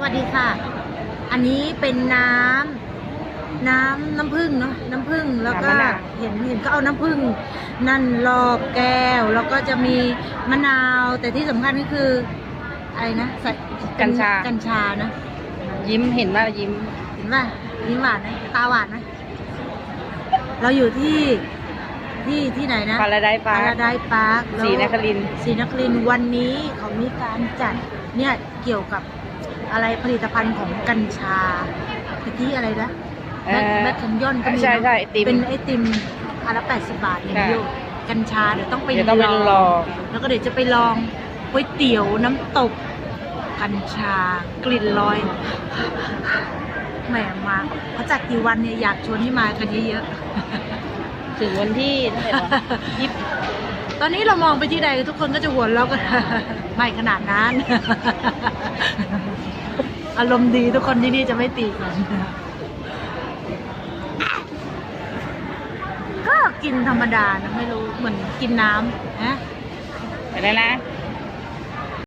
สวัสดีค่ะ อันนี้เป็นน้ำน้ำน้ำผึ้งเนาะน้ำผึ้งแล้วก็น้ำมะนาว เห็นเห็นก็เอาน้ำผึ้งนั่นรอบแก้ว แล้วก็จะมีมะนาว แต่ที่สำคัญก็คืออะไรนะใส่กัญชา กัญชานะยิ้มเห็นว่ายิ้ม เห็นป่ะยิ้มหวานนะตาหวานนะเราอยู่ที่ที่ที่ไหนนะ พาราไดปาพาร์ราคไดปาร์คศรีนครินทร์ ศรีนครินทร์วันนี้เขามีการจัดเนี่ยเกี่ยวกับ อะไรผลิตภัณฑ์ของกัญชาตะกี้อะไรนะแบล็คแบล็คแคนยอนก็มีใช่เนอะใช่ไอติมเป็นไอติมอันละแปดสิบบาทเนี่ยค่ะโยกัญชาเดี๋ยวต้องไปเดี๋ยวต้องไปลอง แล้วก็เดี๋ยวจะไปลองก๋วยเตี๋ยวน้ำตกกัญชากลิ่นลอยแหมมาเขาจัดกี่วันเนี่ยอยากชวนให้มากันเยอะถึงวันที่เท่าไหร่วะยี่ๆตอนนี้เรามองไปที่ใดทุกคนก็จะหัวเราะกัน ไม่ขนาดนั้น อารมณ์ดีทุกคนที่นี่จะไม่ตีกันก็กินธรรมดานะไม่รู้เหมือนกินน้ำนะไปแล้วนะ